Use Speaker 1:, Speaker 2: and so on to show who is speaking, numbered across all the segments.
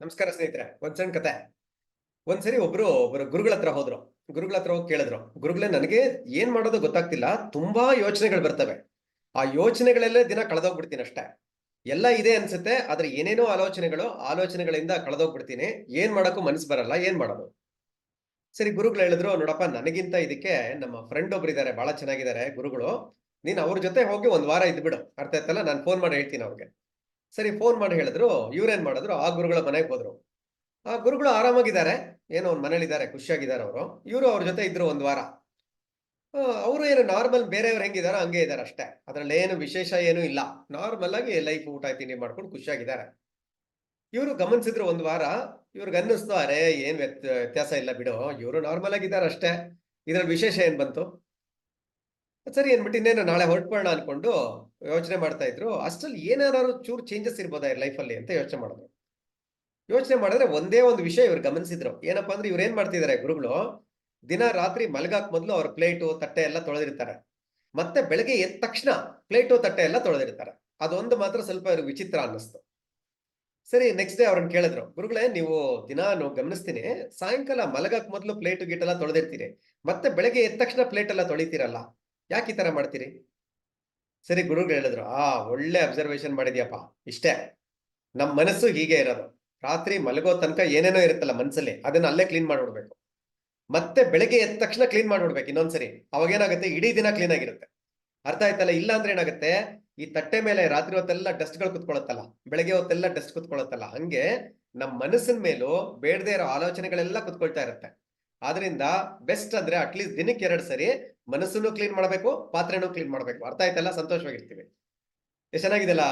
Speaker 1: ನಮಸ್ಕಾರ ಸ್ನೇಹಿತರೆ, ಒಂದ್ ಸಣ್ಣ ಕತೆ. ಒಂದ್ಸರಿ ಒಬ್ರು ಒಬ್ರು ಗುರುಗಳ ಹತ್ರ ಹೋದ್ರು. ಗುರುಗಳ ಹತ್ರ ಹೋಗಿ ಕೇಳಿದ್ರು. ಗುರುಗಳೇ, ನನಗೆ ಏನ್ ಮಾಡೋದು ಗೊತ್ತಾಗ್ತಿಲ್ಲ. ತುಂಬಾ ಯೋಚನೆಗಳು ಬರ್ತವೆ. ಆ ಯೋಚನೆಗಳಲ್ಲೇ ದಿನ ಕಳೆದೋಗ್ಬಿಡ್ತೀನಿ ಅಷ್ಟೇ. ಎಲ್ಲ ಇದೆ ಅನ್ಸುತ್ತೆ, ಆದ್ರೆ ಏನೇನೋ ಆಲೋಚನೆಗಳು, ಆಲೋಚನೆಗಳಿಂದ ಕಳೆದೋಗ್ಬಿಡ್ತೀನಿ. ಏನ್ ಮಾಡೋಕ್ಕೂ ಮನಸ್ಸು ಬರಲ್ಲ. ಏನ್ ಮಾಡೋದು? ಸರಿ, ಗುರುಗಳು ಹೇಳಿದ್ರು, ನೋಡಪ್ಪ, ನನಗಿಂತ ಇದಕ್ಕೆ ನಮ್ಮ ಫ್ರೆಂಡ್ ಒಬ್ರು ಇದಾರೆ. ಬಹಳ ಚೆನ್ನಾಗಿದ್ದಾರೆ ಗುರುಗಳು. ನೀನ್ ಅವ್ರ ಜೊತೆ ಹೋಗಿ ಒಂದ್ ವಾರ ಇದ್ಬಿಡು. ಅರ್ಥ ಆಯ್ತಲ್ಲ? ನಾನು ಫೋನ್ ಮಾಡಿ ಹೇಳ್ತೀನಿ ಅವ್ರಿಗೆ. ಸರಿ ಫೋನ್ ಮಾಡಿ ಹೇಳಿದ್ರು. ಇವ್ರೇನ್ ಮಾಡಿದ್ರು? ಆ ಗುರುಗಳ ಮನೆಗೆ ಹೋದ್ರು. ಆ ಗುರುಗಳು ಆರಾಮಾಗಿದ್ದಾರೆ. ಏನೋ ಒಂದು ಮನೇಲಿದ್ದಾರೆ, ಖುಷಿಯಾಗಿದ್ದಾರೆ ಅವರು. ಇವರು ಅವ್ರ ಜೊತೆ ಇದ್ರು ಒಂದ್ ವಾರ. ಅವರು ಏನು ನಾರ್ಮಲ್ ಬೇರೆಯವ್ರು ಹೆಂಗಿದಾರೋ ಹಂಗೆ ಇದ್ದಾರೆ ಅಷ್ಟೇ. ಅದ್ರಲ್ಲಿ ಏನು ವಿಶೇಷ ಏನೂ ಇಲ್ಲ. ನಾರ್ಮಲ್ ಆಗಿ ಲೈಫ್ ಊಟ, ತಿಂಡಿ ಮಾಡ್ಕೊಂಡು ಖುಷಿಯಾಗಿದ್ದಾರೆ. ಇವರು ಗಮನಿಸಿದ್ರು ಒಂದ್ ವಾರ. ಇವ್ರಿಗೆ ಅನ್ನಿಸ್ತು, ಅರೆ, ಏನ್ ವ್ಯತ್ ವ್ಯತ್ಯಾಸ ಇಲ್ಲ ಬಿಡು. ಇವರು ನಾರ್ಮಲ್ ಆಗಿದ್ದಾರೆ ಅಷ್ಟೇ. ಇದ್ರಲ್ಲಿ ವಿಶೇಷ ಏನ್ ಬಂತು? ಸರಿ ಏನ್ಬಿಟ್ಟು ಇನ್ನೇನು ನಾಳೆ ಹೊರಟ್ಬೋಣ ಅನ್ಕೊಂಡು ಯೋಚನೆ ಮಾಡ್ತಾ ಇದ್ರು. ಅಷ್ಟ್ರಲ್ಲಿ ಏನಾದ್ರು ಚೂರು ಚೇಂಜಸ್ ಇರ್ಬೋದಾ ಲೈಫಲ್ಲಿ ಅಂತ ಯೋಚನೆ ಮಾಡಿದ್ರು. ಯೋಚನೆ ಮಾಡಿದ್ರೆ ಒಂದೇ ಒಂದು ವಿಷಯ ಇವ್ರು ಗಮನಿಸಿದ್ರು. ಏನಪ್ಪಾ ಅಂದ್ರೆ ಇವ್ರು ಏನ್ ಮಾಡ್ತಿದ್ದಾರೆ ಗುರುಗಳು? ದಿನ ರಾತ್ರಿ ಮಲಗಾಕ್ ಮೊದಲು ಅವ್ರ ಪ್ಲೇಟು ತಟ್ಟೆ ಎಲ್ಲ ತೊಳೆದಿರ್ತಾರೆ. ಮತ್ತೆ ಬೆಳಗ್ಗೆ ಎದ್ದ ತಕ್ಷಣ ಪ್ಲೇಟು ತಟ್ಟೆ ಎಲ್ಲ ತೊಳೆದಿರ್ತಾರೆ. ಅದೊಂದು ಮಾತ್ರ ಸ್ವಲ್ಪ ಇವ್ರಿಗೆ ವಿಚಿತ್ರ ಅನ್ನಿಸ್ತು. ಸರಿ ನೆಕ್ಸ್ಟ್ ಡೇ ಅವ್ರನ್ನ ಕೇಳಿದ್ರು. ಗುರುಗಳೇ, ನೀವು ದಿನ ಗಮನಿಸ್ತೀನಿ. ಸಾಯಂಕಾಲ ಮಲಗಾಕ್ ಮೊದಲು ಪ್ಲೇಟು ಗಿಟ್ಟೆಲ್ಲ ತೊಳೆದಿರ್ತೀರಿ. ಮತ್ತೆ ಬೆಳಗ್ಗೆ ಎದ್ದ ತಕ್ಷಣ ಪ್ಲೇಟ್ ಎಲ್ಲ ತೊಳಿತೀರಲ್ಲ. ಯಾಕೆ ಈ ತರ ಮಾಡ್ತೀರಿ? ಸರಿ ಗುರುಗಳು ಹೇಳಿದ್ರು, ಆ, ಒಳ್ಳೆ ಅಬ್ಸರ್ವೇಷನ್ ಮಾಡಿದ್ಯಪ್ಪ, ಇಷ್ಟೇ. ನಮ್ಮ ಮನಸ್ಸು ಹೀಗೆ ಇರೋದು. ರಾತ್ರಿ ಮಲಗೋ ತನಕ ಏನೇನೋ ಇರುತ್ತಲ್ಲ ಮನಸ್ಸಲ್ಲಿ ಅದನ್ನ ಅಲ್ಲೇ ಕ್ಲೀನ್ ಮಾಡಿಬಿಡ್ಬೇಕು. ಮತ್ತೆ ಬೆಳಗ್ಗೆ ಎದ್ದ ತಕ್ಷಣ ಕ್ಲೀನ್ ಮಾಡಿಬಿಡ್ಬೇಕು ಇನ್ನೊಂದ್ಸರಿ. ಅವಾಗ ಏನಾಗುತ್ತೆ? ಇಡೀ ದಿನ ಕ್ಲೀನ್ ಆಗಿರುತ್ತೆ. ಅರ್ಥ ಆಯ್ತಲ್ಲ? ಇಲ್ಲ ಅಂದ್ರೆ ಏನಾಗುತ್ತೆ? ಈ ತಟ್ಟೆ ಮೇಲೆ ರಾತ್ರಿ ಹೊತ್ತೆಲ್ಲ ಡಸ್ಟ್ಗಳು ಕುತ್ಕೊಳತ್ತಲ್ಲ. ಬೆಳಗ್ಗೆ ಹೊತ್ತೆಲ್ಲ ಡಸ್ಟ್ ಕುತ್ಕೊಳತ್ತಲ್ಲ. ಹಂಗೆ ನಮ್ಮ ಮನಸ್ಸಿನ ಮೇಲೂ ಬೇಡದೇ ಇರೋ ಆಲೋಚನೆಗಳೆಲ್ಲ ಕುತ್ಕೊಳ್ತಾ ಇರುತ್ತೆ. ಆದ್ರಿಂದ ಬೆಸ್ಟ್ ಅಂದ್ರೆ ಅಟ್ಲೀಸ್ಟ್ ದಿನಕ್ಕೆ ಎರಡು ಸರಿ ಮನಸ್ಸನ್ನು ಕ್ಲೀನ್ ಮಾಡಬೇಕು, ಪಾತ್ರೆನೂ ಕ್ಲೀನ್ ಮಾಡಬೇಕು. ಅರ್ಥ ಆಯ್ತಲ್ಲ? ಸಂತೋಷವಾಗಿರ್ತೀವಿ. ಎಷ್ಟು ಚೆನ್ನಾಗಿದೆಲ್ಲ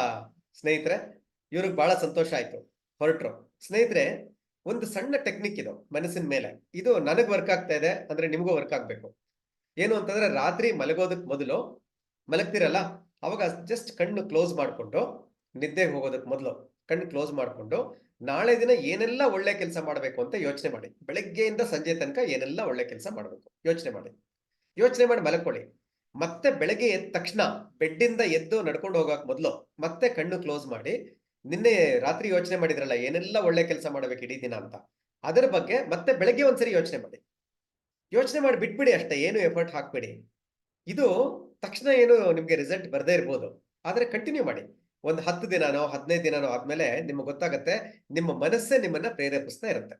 Speaker 1: ಸ್ನೇಹಿತರೆ? ಇವ್ರಿಗೆ ಬಹಳ ಸಂತೋಷ ಆಯ್ತು. ಹೊರಟ್ರು. ಸ್ನೇಹಿತರೆ, ಒಂದು ಸಣ್ಣ ಟೆಕ್ನಿಕ್ ಇದು ಮನಸ್ಸಿನ ಮೇಲೆ. ಇದು ನನಗೆ ವರ್ಕ್ ಆಗ್ತಾ ಇದೆ ಅಂದ್ರೆ ನಿಮಗೂ ವರ್ಕ್ ಆಗ್ಬೇಕು. ಏನು ಅಂತಂದ್ರೆ ರಾತ್ರಿ ಮಲಗೋದಕ್ ಮೊದಲು, ಮಲಗ್ತಿರಲ್ಲ? ಅವಾಗ ಜಸ್ಟ್ ಕಣ್ಣು ಕ್ಲೋಸ್ ಮಾಡ್ಕೊಂಡು ನಿದ್ದೆಗೆ ಹೋಗೋದಕ್ಕೆ ಮೊದಲು ಕಣ್ಣು ಕ್ಲೋಸ್ ಮಾಡ್ಕೊಂಡು, ನಾಳೆ ದಿನ ಏನೆಲ್ಲ ಒಳ್ಳೆ ಕೆಲಸ ಮಾಡಬೇಕು ಅಂತ ಯೋಚನೆ ಮಾಡಿ. ಬೆಳಗ್ಗೆಯಿಂದ ಸಂಜೆ ತನಕ ಏನೆಲ್ಲ ಒಳ್ಳೆ ಕೆಲಸ ಮಾಡಬೇಕು ಯೋಚನೆ ಮಾಡಿ. ಯೋಚನೆ ಮಾಡಿ ಮಲಕೊಳ್ಳಿ. ಮತ್ತೆ ಬೆಳಗ್ಗೆ ಎದ್ದ ತಕ್ಷಣ ಬೆಡ್ಡಿಂದ ಎದ್ದು ನಡ್ಕೊಂಡು ಹೋಗಕ್ ಮೊದಲು ಮತ್ತೆ ಕಣ್ಣು ಕ್ಲೋಸ್ ಮಾಡಿ, ನಿನ್ನೆ ರಾತ್ರಿ ಯೋಚನೆ ಮಾಡಿದ್ರಲ್ಲ, ಏನೆಲ್ಲ ಒಳ್ಳೆ ಕೆಲಸ ಮಾಡ್ಬೇಕು ಇಡೀ ದಿನ ಅಂತ. ಅದರ ಬಗ್ಗೆ ಮತ್ತೆ ಬೆಳಗ್ಗೆ ಒಂದ್ಸರಿ ಯೋಚನೆ ಮಾಡಿ. ಯೋಚನೆ ಮಾಡಿ ಬಿಟ್ಬಿಡಿ ಅಷ್ಟೇ, ಏನು ಎಫರ್ಟ್ ಹಾಕ್ಬೇಡಿ. ಇದು ತಕ್ಷಣ ಏನು ನಿಮ್ಗೆ ರಿಸಲ್ಟ್ ಬರದೇ ಇರ್ಬೋದು. ಆದ್ರೆ ಕಂಟಿನ್ಯೂ ಮಾಡಿ. ಒಂದು ಹತ್ತು ದಿನನೋ, ಹದಿನೈದು ದಿನನೋ ಆದ್ಮೇಲೆ ನಿಮ್ಗೆ ಗೊತ್ತಾಗತ್ತೆ, ನಿಮ್ಮ ಮನಸ್ಸೇ ನಿಮ್ಮನ್ನ ಪ್ರೇರೇಪಿಸ್ತಾ ಇರುತ್ತೆ.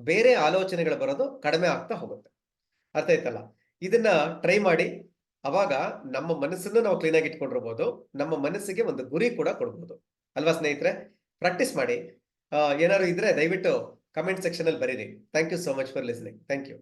Speaker 1: ಬೇರೆ ಆಲೋಚನೆಗಳು ಬರೋದು ಕಡಿಮೆ ಆಗ್ತಾ ಹೋಗುತ್ತೆ. ಅರ್ಥ ಆಯ್ತಲ್ಲ? ಇದನ್ನ ಟ್ರೈ ಮಾಡಿ ಅವಾಗ ನಮ್ಮ ಮನಸ್ಸನ್ನು ನಾವು ಕ್ಲೀನ್ ಆಗಿ ಇಟ್ಕೊಂಡಿರ್ಬೋದು. ನಮ್ಮ ಮನಸ್ಸಿಗೆ ಒಂದು ಗುರಿ ಕೂಡ ಕೊಡ್ಬೋದು. ಅಲ್ವಾ ಸ್ನೇಹಿತರೆ? ಪ್ರಾಕ್ಟೀಸ್ ಮಾಡಿ. ಏನಾದ್ರು ಇದ್ರೆ ದಯವಿಟ್ಟು ಕಮೆಂಟ್ ಸೆಕ್ಷನ್ ಅಲ್ಲಿ ಬರೀರಿ. Thank you so much for listening thank you